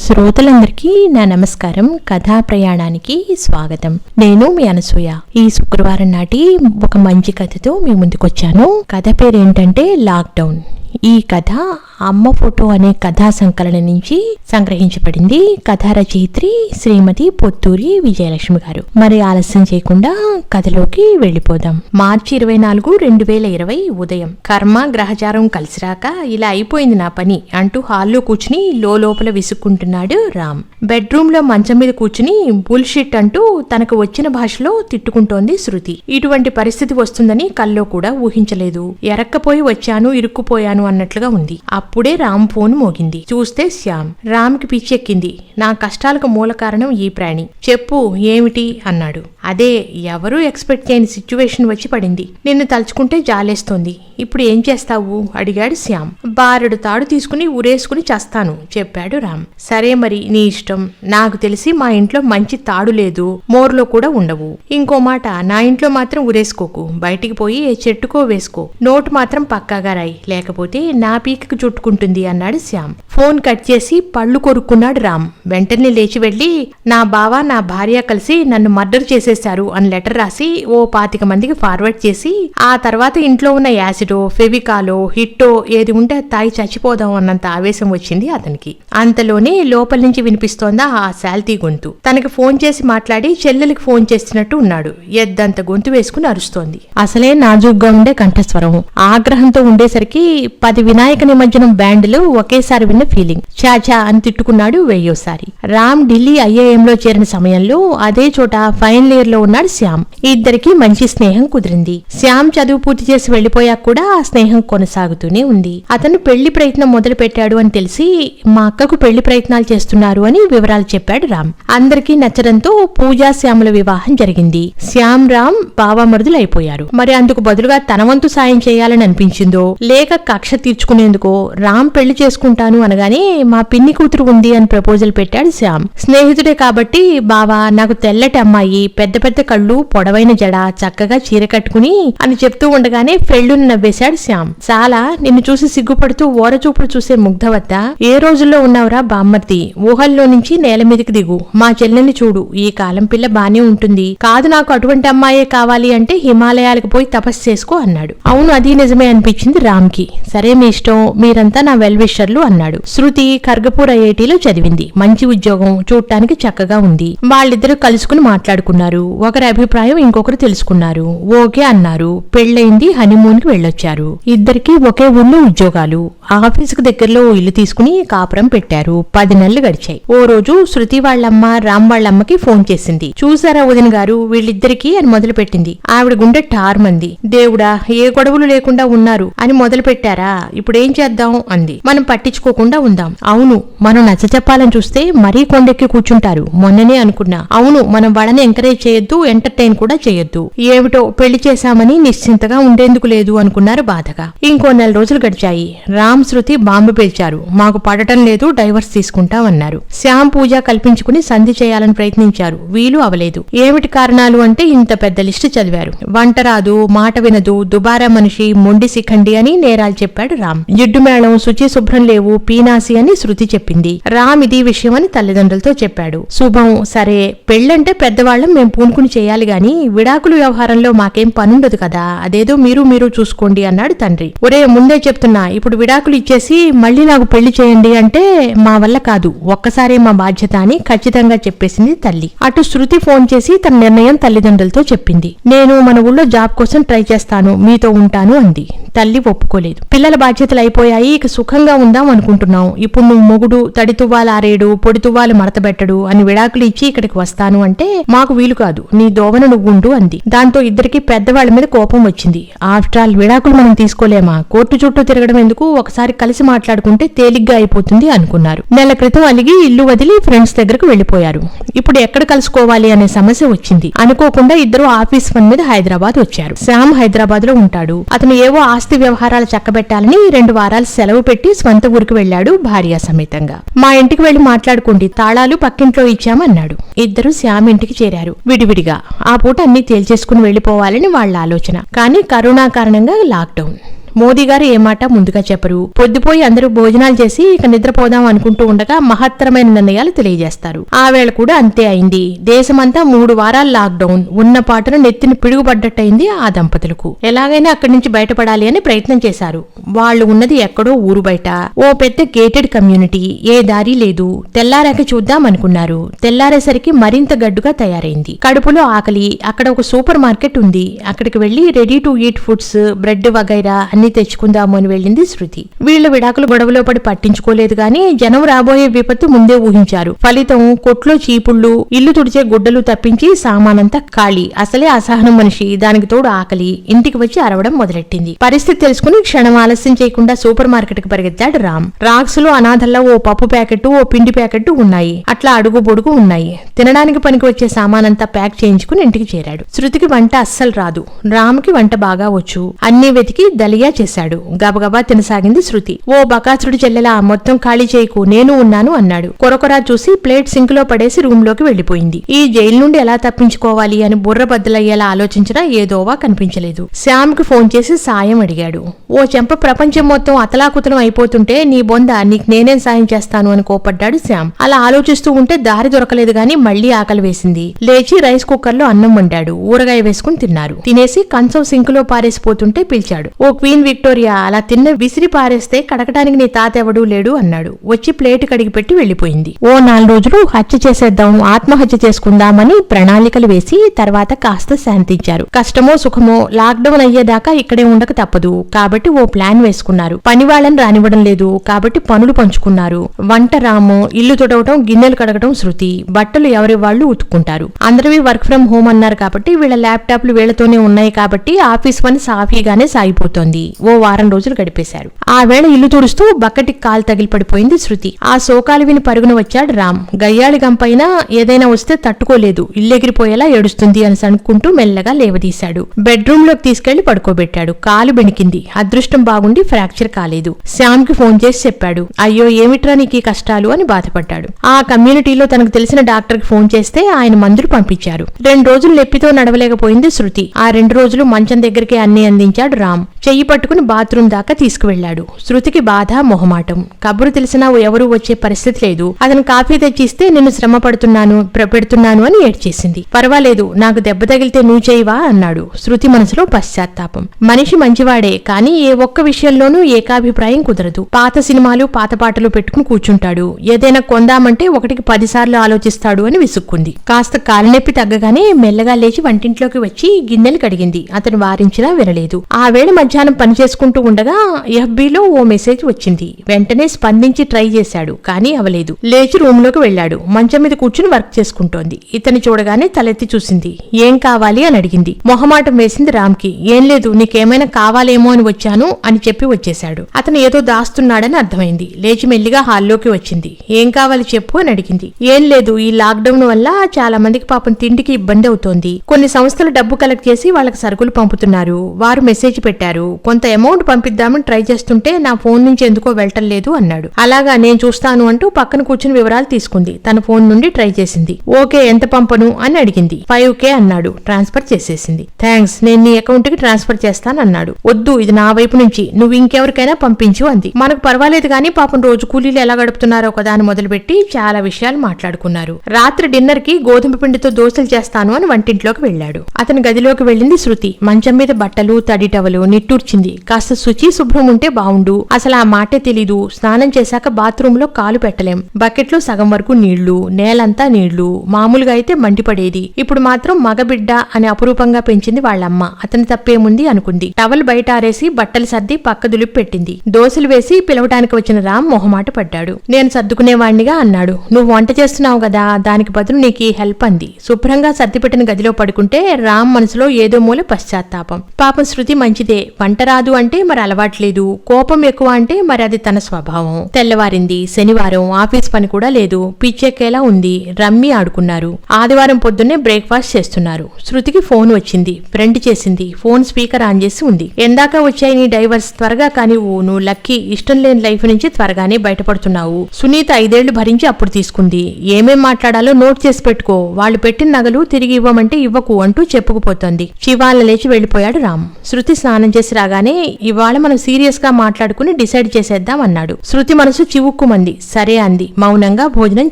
శ్రోతలందరికీ నా నమస్కారం. కథా ప్రయాణానికి స్వాగతం. నేను మీ అనసూయ. ఈ శుక్రవారం నాటి ఒక మంచి కథతో మీ ముందుకొచ్చాను. కథ పేరు ఏంటంటే లాక్డౌన్. ఈ కథ అమ్మ ఫోటో అనే కథా సంకలన నుంచి సంగ్రహించబడింది కథా రచయిత్రి శ్రీమతి పొత్తూరి విజయలక్ష్మి గారు. మరి ఆలస్యం చేయకుండా కథలోకి వెళ్ళిపోదాం. మార్చి ఇరవై నాలుగు రెండు వేల ఇరవై ఉదయం. కర్మ గ్రహచారం కలిసిరాక ఇలా అయిపోయింది నా పని అంటూ హాల్లో కూర్చుని లోపల విసుక్కుంటున్నాడు రామ్. బెడ్రూమ్లో మంచం మీద కూర్చుని బుల్షిట్ అంటూ తనకు వచ్చిన భాషలో తిట్టుకుంటోంది శృతి. ఇటువంటి పరిస్థితి వస్తుందని కల్లో కూడా ఊహించలేదు. ఎరక్కపోయి వచ్చాను ఇరుక్కుపోయాను అన్నట్లుగా ఉంది. అప్పుడే రామ్ ఫోన్ మోగింది. చూస్తే శ్యామ్ రామ్కి పిచ్చెక్కింది. నా కష్టాలకు మూల కారణం ఈ ప్రాణి. చెప్పు ఏమిటి? అన్నాడు. అదే ఎవరూ ఎక్స్పెక్ట్ చేయని సిచ్యువేషన్ వచ్చి పడింది. నిన్ను తలుచుకుంటే జాలేస్తోంది. ఇప్పుడు ఏం చేస్తావు? అడిగాడు శ్యామ్. బారెడు తాడు తీసుకుని ఉరేసుకుని చస్తాను చెప్పాడు రామ్. సరే మరి నీ ఇష్టం. నాకు తెలిసి మా ఇంట్లో మంచి తాడు లేదు. మోర్లో కూడా ఉండవు. ఇంకో మాట నా ఇంట్లో మాత్రం ఉరేసుకోకు బయటికి పోయి ఏ చెట్టుకో వేసుకో. నోటు మాత్రం పక్కాగా రాయి. లేకపోతే నా పీకకు చుట్టూ చుట్టుకుంటుంది అన్నాడు శ్యామ్. ఫోన్ కట్ చేసి పళ్ళు కొరుక్కున్నాడు రామ్. వెంటనే లేచి వెళ్ళి నా బావ నా భార్య కలిసి నన్ను మర్డర్ చేసేశారు అని లెటర్ రాసి ఓ పాతిక మందికి ఫార్వర్డ్ చేసి ఆ తర్వాత ఇంట్లో ఉన్న యాసిడో ఫెవికాలో హిట్టో ఏది ఉంటే తాయి చచ్చిపోదాం అన్నంత ఆవేశం వచ్చింది అతనికి. అంతలోనే లోపల నుంచి వినిపిస్తోందా ఆ శాల్తీ గొంతు. తనకి ఫోన్ చేసి మాట్లాడి చెల్లెలికి ఫోన్ చేస్తున్నట్టు ఉన్నాడు. ఎద్దంత గొంతు వేసుకుని అరుస్తోంది. అసలే నాజూగ్గా ఉండే కంఠస్వరం. ఆగ్రహంతో ఉండేసరికి పది వినాయక నిమజ్జనం బ్యాండ్లు ఒకేసారి విన్న ఫీలింగ్. చాచా అని తిట్టుకున్నాడు వెయ్యోసారి. రామ్ ఢిల్లీ ఐఐఎంలో చేరిన సమయంలో అదే చోట ఫైనల్ ఇయర్లో ఉన్నాడు శ్యామ్. ఇద్దరికి మంచి స్నేహం కుదిరింది. శ్యామ్ చదువు పూర్తి చేసి వెళ్ళిపోయాక కూడా ఆ స్నేహం కొనసాగుతూనే ఉంది. అతను పెళ్ళి ప్రయత్నం మొదలు పెట్టాడు అని తెలిసి మా అక్కకు పెళ్ళి ప్రయత్నాలు చేస్తున్నారు అని వివరాలు చెప్పాడు రామ్. అందరికీ నచ్చడంతో పూజా శ్యాముల వివాహం జరిగింది. శ్యామ్ రామ్ బావామరుదులు అయిపోయారు మరి అందుకు బదులుగా తన వంతు సాయం చేయాలని అనిపించిందో లేక కక్ష తీర్చుకునేందుకో రామ్ పెళ్ళి చేసుకుంటాను అనగానే మా పిన్ని కూతురు ఉంది అని ప్రపోజల్ పెట్టాడు శ్యామ్. స్నేహితుడే కాబట్టి బావా నాకు తెల్లటి అమ్మాయి పెద్ద పెద్ద కళ్ళు పొడవైన జడ చక్కగా చీర కట్టుకుని అని చెప్తూ ఉండగానే ఫెళ్ళును నవ్వేశాడు శ్యామ్. చాలా నిన్ను చూసి సిగ్గుపడుతూ ఓరచూపుడు చూసే ముగ్ధవద్ద ఏ రోజుల్లో ఉన్నావురా బామ్మర్తి ఊహల్లో నుంచి నేల మీదకి దిగు. మా చెల్లెల్ని చూడు. ఈ కాలం పిల్ల బానే ఉంటుంది. కాదు నాకు అటువంటి అమ్మాయే కావాలి అంటే హిమాలయాలకు పోయి తపస్సు చేసుకో అన్నాడు. అవును అది నిజమే అనిపించింది రామ్కి సరే మీ ఇష్టం. మీరంతా నా వెల్ విషర్లు అన్నాడు. శృతి ఖర్గపూర్ ఐఐటిలో చదివింది. మంచి ఉద్యోగం చూడటానికి చక్కగా ఉంది. వాళ్ళిద్దరూ కలుసుకుని మాట్లాడుకున్నారు. ఒకరి అభిప్రాయం ఇంకొకరు తెలుసుకున్నారు. ఓకే అన్నారు. పెళ్ళైంది హనీమూన్కి వెళ్ళొచ్చారు. ఇద్దరికి ఒకే ఊళ్ళో ఉద్యోగాలు. ఆఫీసుకు దగ్గరలో ఓ ఇల్లు తీసుకుని కాపురం పెట్టారు. పది నెలలు గడిచాయి. ఓ రోజు శృతి వాళ్ళమ్మ రామ్ వాళ్ళమ్మకి ఫోన్ చేసింది. చూసారా వదిన గారు? వీళ్ళిద్దరికి అని మొదలు పెట్టింది ఆవిడ గుండె టార్మంది దేవుడా ఏ గొడవలు లేకుండా ఉన్నారు అని మొదలు పెట్టారా ఇప్పుడు ఏం చేద్దాం? అంది. మనం పట్టించుకోకుండా ఉందాం. అవును మనం నచ్చ చెప్పాలని చూస్తే మరీ కొండెక్కి కూర్చుంటారు. మొన్ననే అనుకున్నా. అవును మనం వాళ్ళని ఎంకరేజ్ చేయొద్దు ఎంటర్టైన్ కూడా చేయొద్దు. ఏమిటో పెళ్ళి చేశామని నిశ్చింతగా ఉండేందుకు లేదు అనుకున్నారు బాధగా. ఇంకో నెల రోజులు గడిచాయి. రామ్ శృతి బాంబు పేల్చారు. మాకు పడటం లేదు డైవర్స్ తీసుకుంటామన్నారు. శ్యామ్ పూజ కల్పించుకుని సంధి చేయాలని ప్రయత్నించారు. వీలు అవలేదు. ఏమిటి కారణాలు అంటే ఇంత పెద్ద లిస్టు చదివారు. వంట రాదు మాట వినదు దుబారా మనిషి మొండి శిఖండి అని నేరాలు చెప్పాడు రామ్. జిడ్డు మేళం శుచి శుభ్రం లేవు పీనాసి అని శృతి చెప్పింది. రామ్ ఇది విషయం అని తల్లిదండ్రులతో చెప్పాడు. శుభం సరే పెళ్ళంటే పెద్దవాళ్ళం మేం పూనుకుని చేయాలి గాని విడాకుల వ్యవహారంలో మాకేం పనుండదు కదా అదేదో మీరు మీరు చూసుకోండి అన్నాడు తండ్రి. ఒరే ముందే చెప్తున్నా ఇప్పుడు విడాకులు ఇచ్చేసి మళ్ళీ నాకు పెళ్ళి చేయండి అంటే మా వల్ల కాదు ఒక్కసారే మా బాధ్యత అని ఖచ్చితంగా చెప్పేసింది తల్లి. అటు శృతి ఫోన్ చేసి తన నిర్ణయం తల్లిదండ్రులతో చెప్పింది. నేను మన ఊళ్ళో జాబ్ కోసం ట్రై చేస్తాను మీతో ఉంటాను అంది. తల్లి ఒప్పుకోలేదు. పిల్లల బాధ్యతలు అయిపోయాయి ఇక సుఖంగా ఉందాం అనుకుంటున్నాం ఇప్పుడు నువ్వు మొగుడు తడి తువ్వాలు ఆరేడు పొడి తువ్వాలు మడతబెట్టడు అని విడాకులు ఇచ్చి ఇక్కడికి వస్తాను అంటే మాకు వీలు కాదు. నీ దోవన నువ్వుండు అంది. దాంతో ఇద్దరికి పెద్దవాళ్ళ మీద కోపం వచ్చింది. ఆఫ్టర్ ఆల్ విడాకులు మనం తీసుకోలేమా? కోర్టు చుట్టూ తిరగడం ఎందుకు? ఒకసారి కలిసి మాట్లాడుకుంటే తేలిగ్గా అయిపోతుంది అనుకున్నారు. నెల క్రితం అలిగి ఇల్లు వదిలి ఫ్రెండ్స్ దగ్గరకు వెళ్ళిపోయారు ఇప్పుడు ఎక్కడ కలుసుకోవాలి అనే సమస్య వచ్చింది. అనుకోకుండా ఇద్దరు ఆఫీస్ పని మీద హైదరాబాద్ వచ్చారు. శ్యామ్ హైదరాబాద్లో ఉంటాడు. అతను ఏవో ఆస్తి ఆస్తి వ్యవహారాలు చక్కబెట్టాలని రెండు వారాలు సెలవు పెట్టి స్వంత ఊరికి వెళ్ళాడు భార్య సమేతంగా. మా ఇంటికి వెళ్ళి మాట్లాడుకోండి తాళాలు పక్కింట్లో ఇచ్చామన్నాడు. ఇద్దరు శ్యామ్ ఇంటికి చేరారు. విడివిడిగా ఆ పూట అన్ని తేల్చేసుకుని వెళ్ళిపోవాలని వాళ్ళ ఆలోచన. కానీ కరోనా కారణంగా లాక్డౌన్. మోదీ గారు ఏ మాట ముందుగా చెప్పరు. పొద్దుపోయి అందరూ భోజనాలు చేసి ఇక నిద్రపోదాం అనుకుంటూ ఉండగా మహత్తరమైన నిర్ణయాలు తెలియజేస్తారు. ఆ వేళ కూడా అంతే అయింది. దేశమంతా మూడు వారాల లాక్డౌన్. ఉన్న పాటను నెత్తిని పిడుగుపడ్డట్టయింది ఆ దంపతులకు. ఎలాగైనా అక్కడి నుంచి బయటపడాలి అని ప్రయత్నం చేశారు. వాళ్ళు ఉన్నది ఎక్కడో ఊరు బయట. ఓ పెద్ద గేటెడ్ కమ్యూనిటీ. ఏ దారి లేదు. తెల్లారాక చూద్దాం అనుకున్నారు. తెల్లారేసరికి మరింత గడ్డుగా తయారైంది. కడుపులో ఆకలి. అక్కడ ఒక సూపర్ మార్కెట్ ఉంది. అక్కడికి వెళ్ళి ready to eat foods bread వగైరా అన్ని అన్ని తెచ్చుకుందామని వెళ్ళింది శృతి. వీళ్ళ విడాకులు గొడవలో పడి పట్టించుకోలేదు గాని జనం రాబోయే విపత్తు ముందే ఊహించారు. ఫలితం కొట్లో చీపుళ్ళు ఇల్లు తుడిచే గుడ్డలు తప్పించి సామానంతా ఖాళీ. అసలే అసహనం మనిషి. దానికి తోడు ఆకలి. ఇంటికి వచ్చి అరవడం మొదలెట్టింది. పరిస్థితి తెలుసుకుని క్షణం ఆలస్యం చేయకుండా సూపర్ మార్కెట్కి పరిగెత్తాడు రామ్. రాక్స్లో అనాథల్లో ఓ పప్పు ప్యాకెట్ ఓ పిండి ప్యాకెట్ ఉన్నాయి. అట్లా అడుగు బొడుగు ఉన్నాయి. తినడానికి పనికి వచ్చే సామానంతా ప్యాక్ చేయించుకుని ఇంటికి చేరాడు. శృతికి వంట అస్సలు రాదు. రామ్కి వంట బాగా వచ్చు. అన్ని వెతికి దలియా చేశాడు. గబగబా తినసాగింది శృతి. ఓ బకాసురుడు చెల్లెలా మొత్తం ఖాళీ చేయకు నేను ఉన్నాను అన్నాడు. కొరకొరా చూసి ప్లేట్ సింక్లో పడేసి రూమ్లోకి వెళ్ళిపోయింది ఈ జైలు నుండి ఎలా తప్పించుకోవాలి అని బుర్ర బద్దలయ్యేలా ఆలోచించినా ఏదోవా కనిపించలేదు. శ్యామ్కి ఫోన్ చేసి సాయం అడిగాడు. ఓ చెంప ప్రపంచం మొత్తం అతలాకుతలం అయిపోతుంటే నీ బొంద నీకు నేనేం సాయం చేస్తాను అని కోపడ్డాడు శ్యామ్. అలా ఆలోచిస్తూ ఉంటే దారి దొరకలేదు గాని మళ్ళీ ఆకలి వేసింది. లేచి రైస్ కుక్కర్లో అన్నం వండాడు. ఊరగాయ వేసుకుని తిన్నారు. తినేసి కంచం సింక్లో పారేసిపోతుంటే పిలిచాడు. ఓ క్వీన్ విక్టోరియా అలా తిన్న విసిరి పారేస్తే కడకటానికి నీ తాత ఎవడూ లేడు అన్నాడు. వచ్చి ప్లేట్ కడిగి పెట్టి వెళ్ళిపోయింది ఓ నాలుగు రోజులు హత్య చేసేద్దాం ఆత్మహత్య చేసుకుందామని ప్రణాళికలు వేసి తర్వాత కాస్త శాంతించారు. కష్టమో సుఖమో లాక్డౌన్ అయ్యేదాకా ఇక్కడే ఉండక తప్పదు. కాబట్టి ఓ ప్లాన్ వేసుకున్నారు. పని వాళ్ళని రానివ్వడం లేదు. కాబట్టి పనులు పంచుకున్నారు. వంట రాము ఇల్లు తుడవటం గిన్నెలు కడగటం శృతి. బట్టలు ఎవరి వాళ్ళు ఉతుక్కుంటారు. అందరివి వర్క్ ఫ్రం హోమ్ అన్నారు కాబట్టి వీళ్ళ ల్యాప్టాప్లు వీళ్ళతోనే ఉన్నాయి కాబట్టి ఆఫీస్ పని సాఫీగానే సాగిపోతోంది. ఓ వారం రోజులు గడిపేశారు. ఆ వేళ ఇల్లు తుడుస్తూ బక్కటికి కాలు తగిలి పడిపోయింది శృతి. ఆ శోకాలు విని పరుగున వచ్చాడు రామ్. గయ్యాళి గంపైన ఏదైనా వస్తే తట్టుకోలేదు. ఇల్లెగిరిపోయేలా ఏడుస్తుంది అని అనుకుంటూ మెల్లగా లేవదీశాడు. బెడ్రూమ్లోకి తీసుకెళ్ళి పడుకోబెట్టాడు. కాలు బెణికింది. అదృష్టం బాగుండి ఫ్రాక్చర్ కాలేదు. శ్యామ్కి ఫోన్ చేసి చెప్పాడు. అయ్యో ఏమిట్రా నీకు కష్టాలు అని బాధపడ్డాడు. ఆ కమ్యూనిటీలో తనకు తెలిసిన డాక్టర్కి ఫోన్ చేస్తే ఆయన మందులు పంపించారు. రెండు రోజులు నొప్పితో నడవలేకపోయింది శృతి. ఆ రెండు రోజులు మంచం దగ్గరికి అన్ని అందించాడు రామ్. చెయ్యి పట్టుకుని బాత్రూమ్ దాకా తీసుకువెళ్ళాడు శృతికి బాధ మొహమాటం. కబురు తెలిసినా ఎవరూ వచ్చే పరిస్థితి లేదు. అతను కాఫీ తెచ్చిస్తే నేను శ్రమ పడుతున్నాను పెడుతున్నాను అని ఏడ్చేసింది. పర్వాలేదు నాకు దెబ్బ తగిలితే నువ్వు చేయవా అన్నాడు. శృతి మనసులో పశ్చాత్తాపం. మనిషి మంచివాడే కానీ ఏ ఒక్క విషయంలోనూ ఏకాభిప్రాయం కుదరదు. పాత సినిమాలు పాత పాటలు పెట్టుకుని కూర్చుంటాడు. ఏదైనా కొందామంటే ఒకటికి పదిసార్లు ఆలోచిస్తాడు అని విసుక్కుంది. కాస్త కాలినొప్పి తగ్గగానే మెల్లగా లేచి వంటింట్లోకి వచ్చి గిన్నెలు కడిగింది. అతను వారించినా వినలేదు. ఆ వేళ మధ్యాహ్నం పని చేసుకుంటూ ఉండగా ఎఫ్బీలో ఓ మెసేజ్ వచ్చింది. వెంటనే స్పందించి ట్రై చేశాడు కానీ అవలేదు. లేచి రూమ్లోకి వెళ్ళాడు. మంచం మీద కూర్చుని వర్క్ చేసుకుంటోంది. ఇతని చూడగానే తలెత్తి చూసింది. ఏం కావాలి? అని అడిగింది. మొహమాటం వేసింది రామ్కి. ఏం లేదు నీకేమైనా కావాలేమో అని వచ్చాను అని చెప్పి వచ్చేశాడు. అతను ఏదో దాస్తున్నాడని అర్థమైంది. లేచి మెల్లిగా హాల్లోకి వచ్చింది. ఏం కావాలి చెప్పు అని అడిగింది. ఏం లేదు ఈ లాక్డౌన్ వల్ల చాలా మందికి పాపం తిండికి ఇబ్బంది అవుతోంది. కొన్ని సంస్థలు డబ్బు కలెక్ట్ చేసి వాళ్ళకి సరుకులు పంపుతున్నారు. వారు మెసేజ్ పెట్టారు. కొంత అమౌంట్ పంపిద్దామని ట్రై చేస్తుంటే నా ఫోన్ నుంచి ఎందుకో వెళ్ళటం లేదు అన్నాడు. అలాగా నేను చూస్తాను అంటూ పక్కన కూర్చుని వివరాలు తీసుకుంది. తన ఫోన్ నుండి ట్రై చేసింది. ఓకే ఎంత పంపను? అని అడిగింది. ఫైవ్ కే అన్నాడు. ట్రాన్స్ఫర్ చేసేసింది. థ్యాంక్స్ నేను నీ అకౌంట్కి ట్రాన్స్ఫర్ చేస్తాను అన్నాడు. వద్దు ఇది నా వైపు నుంచి. నువ్వు ఇంకెవరికైనా పంపించు అంది. మనకు పర్వాలేదు కానీ పాపం రోజు కూలీలు ఎలా గడుపుతున్నారో ఒకదాని మొదలుపెట్టి చాలా విషయాలు మాట్లాడుకున్నారు. రాత్రి డిన్నర్కి గోధుమ పిండితో దోశలు చేస్తాను అని వంటింట్లోకి వెళ్ళాడు. అతని గదిలోకి వెళ్ళింది శృతి. మంచం మీద బట్టలు తడి టవలు నిట్టూర్చింది. కాస్త శుచి శుభ్రం ఉంటే బావుండు. అసలు ఆ మాటే తెలీదు. స్నానం చేశాక బాత్రూమ్లో కాలు పెట్టలేం. బకెట్లో సగం వరకు నీళ్ళు నేలంతా నీళ్ళు. మామూలుగా అయితే మండిపడేది. ఇప్పుడు మాత్రం మగబిడ్డ అని అపురూపంగా పెంచింది వాళ్ళమ్మ. అతని తప్పేముంది అనుకుంది. టవల్ బయట ఆరేసి బట్టలు సర్ది పక్క దులిపి పెట్టింది. దోశలు వేసి పిలవటానికి వచ్చిన రామ్ మొహమాట పడ్డాడు. నేను సర్దుకునేవాణ్ణిగా అన్నాడు. నువ్వు వంట చేస్తున్నావు కదా దానికి బదులు నీకు ఈ హెల్ప్ అంది. శుభ్రంగా సర్దిపెట్టిన గదిలో పడుకుంటే రామ్ మనసులో ఏదో మూల పశ్చాత్తాపం. పాపం శృతి మంచిదే. వంట రాదు అంటే మరి అలవాట్లేదు కోపం ఎక్కువ అంటే మరి అది తన స్వభావం. తెల్లవారింది శనివారం ఆఫీస్ పని కూడా లేదు. పిచ్చెక్కేలా ఉంది. రమ్మి ఆడుకున్నారు. ఆదివారం పొద్దున్నే బ్రేక్ఫాస్ట్ చేస్తున్నారు. శృతికి ఫోన్ వచ్చింది. ఫ్రెండ్ చేసింది. ఫోన్ స్పీకర్ ఆన్ చేసి ఉంది. ఎందాక వచ్చాయి నీ డైవర్స్. త్వరగా కానివ్వు. నువ్వు లక్కీ ఇష్టం లేని లైఫ్ నుంచి త్వరగానే బయటపడుతున్నావు. సునీత ఐదేళ్ళు భరించి అప్పుడు తీసుకుంది. ఏమేం మాట్లాడాలో నోట్ చేసి పెట్టుకో. వాళ్ళు పెట్టిన నగలు తిరిగి ఇవ్వమంటే ఇవ్వకు అంటూ చెప్పుకుపోతోంది. శివాల లేచి వెళ్ళిపోయాడు రామ్. శృతి స్నానం చేసి చేసి రాగానే ఇవాళ మనం సీరియస్గా మాట్లాడుకుని డిసైడ్ చేసేద్దాం అన్నాడు. శృతి మనసు చివుక్కుమంది. సరే అంది. మౌనంగా భోజనం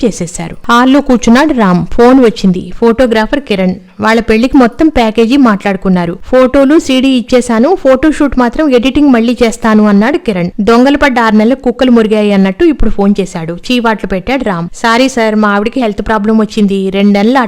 చేసేశారు. హాల్లో కూర్చున్నాడు రామ్. ఫోన్ వచ్చింది. ఫోటోగ్రాఫర్ కిరణ్. వాళ్ళ పెళ్ళికి మొత్తం ప్యాకేజీ మాట్లాడుకున్నారు. ఫోటోలు సీడీ ఇచ్చేశాను. ఫోటోషూట్ మాత్రం ఎడిటింగ్ మళ్ళీ చేస్తాను అన్నాడు కిరణ్. దొంగలు పడ్డ ఆరు నెలలు కుక్కలు మురిగాయి అన్నట్టు ఇప్పుడు ఫోన్ చేశాడు. చీవాట్లు పెట్టాడు రామ్. సారీ సార్ మా ఆవిడకి హెల్త్ ప్రాబ్లం వచ్చింది. రెండు నెలల ఆ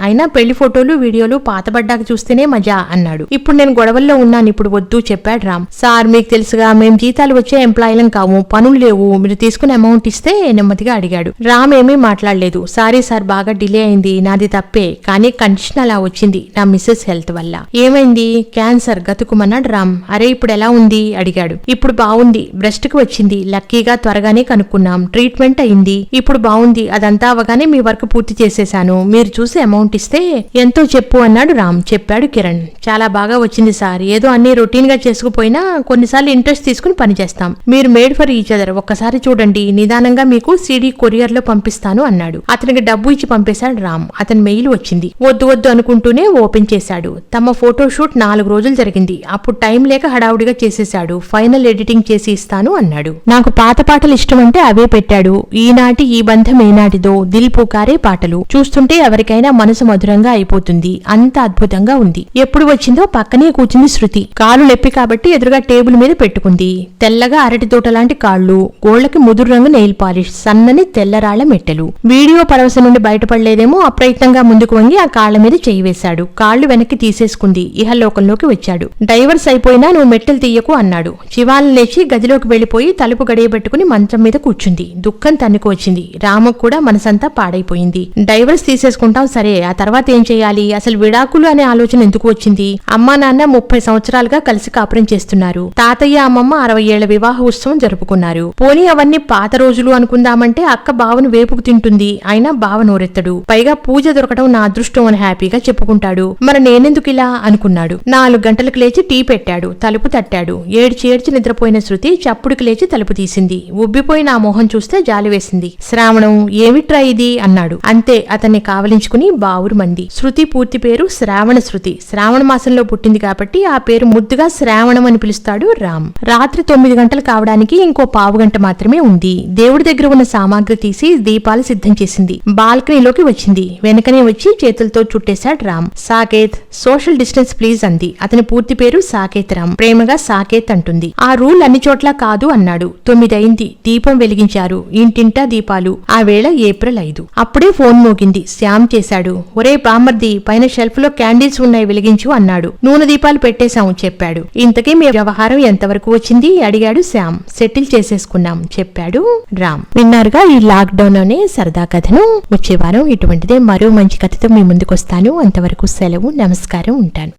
అయినా పెళ్ళి ఫోటోలు వీడియోలు పాతబడ్డాక చూస్తేనే మజా అన్నాడు. ఇప్పుడు నేను గొడవల్లో ఉన్నాను. ఇప్పుడు వద్దు. చెప్పాడు రామ్. సార్ మీకు తెలుసుగా మేము జీతాలు వచ్చే ఎంప్లాయీలం కాము పనులు లేవు మీరు తీసుకున్న అమౌంట్ ఇస్తే నెమ్మదిగా అడిగాడు. రామ్ ఏమీ మాట్లాడలేదు. సారీ సార్ బాగా డిలే అయింది నాది తప్పే కానీ కండిషన్ అలా వచ్చింది నా మిస్సెస్ హెల్త్ వల్ల. ఏమైంది? క్యాన్సర్ గతుకుమన్నాడు రామ్. అరే ఇప్పుడు ఎలా ఉంది? అడిగాడు. ఇప్పుడు బాగుంది బ్రెస్ట్కి వచ్చింది లక్కీగా త్వరగానే కనుక్కున్నాం ట్రీట్మెంట్ అయింది ఇప్పుడు బాగుంది అదంతా అవగానే మీ వర్క్ పూర్తి చేసేశాను మీరు చూసి అమౌంట్ ఇస్తే ఎంతో చెప్పు అన్నాడు రామ్. చెప్పాడు కిరణ్. చాలా బాగా వచ్చింది సార్ ఏదో అన్ని రొటీన్ గా చేసుకుపోయినా కొన్నిసార్లు ఇంట్రెస్ట్ తీసుకుని పనిచేస్తాం మీరు మేడ్ ఫర్ ఈచ్ అదర్. ఒక్కసారి చూడండి. నిదానంగా మీకు సీడీ కొరియర్లో పంపిస్తాను అన్నాడు. అతనికి డబ్బు ఇచ్చి పంపేశాడు రామ్. అతని మెయిల్ వచ్చింది. వద్దు వద్దు అనుకుంటూనే ఓపెన్ చేశాడు. తమ ఫోటో షూట్ నాలుగు రోజులు జరిగింది. అప్పుడు టైం లేక హడావుడిగా చేసేశాడు. ఫైనల్ ఎడిటింగ్ చేసి ఇస్తాను అన్నాడు. నాకు పాత పాటలు ఇష్టం అంటే అవే పెట్టాడు. ఈనాటి ఈ బంధం ఏనాటిదో దిల్ పుకారే పాటలు. చూస్తుంటే ఎవరికైనా మనసు మధురంగా అయిపోతుంది. అంత అద్భుతంగా ఉంది. ఎప్పుడు వచ్చిందో పక్కనే కూర్చుంది శృతి. కాలు నొప్పి కాబట్టి ఎదురుగా టేబుల్ మీద పెట్టుకుంది. తెల్లగా అరటి తోట లాంటి కాళ్ళు గోళ్ళకి ముదురు రంగు నెయిల్ పాలిష్ సన్నని తెల్లరాళ్ళ మెట్టెలు. వీడియో పరవశ నుండి బయటపడలేదేమో అప్రయత్నంగా ముందుకు వంగి ఆ కాళ్ళ మీద చేయి వేశాడు. కాళ్ళు వెనక్కి తీసేసుకుంది. ఇహలోకంలోకి వచ్చాడు. డైవర్స్ అయిపోయినా నువ్వు మెట్టెలు తీయకు అన్నాడు. శివాలను లేచి గదిలోకి వెళ్ళిపోయి తలుపు గడియబెట్టుకుని మంచం మీద కూర్చుంది. దుఃఖం తన్నుకు వచ్చింది. రాముకు కూడా మనసంతా పాడైపోయింది. డైవర్స్ తీసేసుకుంటాం సరే ఆ తర్వాత ఏం చేయాలి? అసలు విడాకులు అనే ఆలోచన ఎందుకు వచ్చింది? అమ్మా నాన్న ముప్పై సంవత్సరాలుగా కలిసి కాపురం చేస్తున్నారు. తాతయ్య అమ్మమ్మ అరవై ఏళ్ళ వివాహ ఉత్సవం జరుపుకున్నారు. పోనీ అవన్నీ పాత రోజులు అనుకుందామంటే అక్క బావను వేపుకు తింటుంది. అయినా బావ నోరెత్తడు. పైగా పూజ దొరకడం నా అదృష్టం అని హ్యాపీగా చెప్పుకుంటాడు. మరి నేనెందుకు ఇలా? అనుకున్నాడు. నాలుగు గంటలకు లేచి టీ పెట్టాడు. తలుపు తట్టాడు. ఏడ్చి ఏడ్చి నిద్రపోయిన శృతి చప్పుడుకి లేచి తలుపు తీసింది. ఉబ్బిపోయిన నా మొహం చూస్తే జాలి వేసింది. శ్రావణం ఏమిట్రా ఇది? అన్నాడు. అంతే అతన్ని కావలించుకుని బావురు మంది. శృతి పూర్తి పేరు శ్రావణ శృతి. శ్రావణ మాసంలో పుట్టింది కాబట్టి ఆ పేరు ముద్దుగా శ్రావణం అని పిలుస్తాడు రామ్. రాత్రి తొమ్మిది గంటలు కావడానికి ఇంకో పావు గంట మాత్రమే ఉంది. దేవుడి దగ్గర ఉన్న సామాగ్రి తీసి దీపాలు సిద్ధం చేసింది. బాల్కనీలోకి వచ్చింది. వెనకనే వచ్చి చేతులతో చుట్టేశాడు Ram. Saketh social distance please అంది. అతని పూర్తి పేరు సాకేత్ రామ్. ప్రేమగా సాకేత్ అంటుంది. ఆ రూల్ అన్ని చోట్ల కాదు అన్నాడు. తొమ్మిది అయింది. దీపం వెలిగించారు. ఇంటింటా దీపాలు. ఆ వేళ ఏప్రిల్ ఐదు. అప్పుడే ఫోన్ మోగింది. శ్యామ్ చేశాడు. ఒరే పామర్ది పైన షెల్ఫ్లో క్యాండిల్స్ ఉన్నాయి వెలిగించు అన్నాడు. నూనె దీపాలు పెట్టేశాం చెప్పాడు. ఇంతకీ మీ వ్యవహారం ఎంతవరకు వచ్చింది? అడిగాడు శ్యామ్. సెటిల్ చేసేసుకున్నాం చెప్పాడు రామ్. విన్నారుగా ఈ లాక్ డౌన్లోనే సరదా కథను? వచ్చే వారం ఇటువంటిదే మరో మంచి కథతో మీ ముందుకు వస్తాను అంతవరకు సెలవు నమస్కారం ఉంటాను.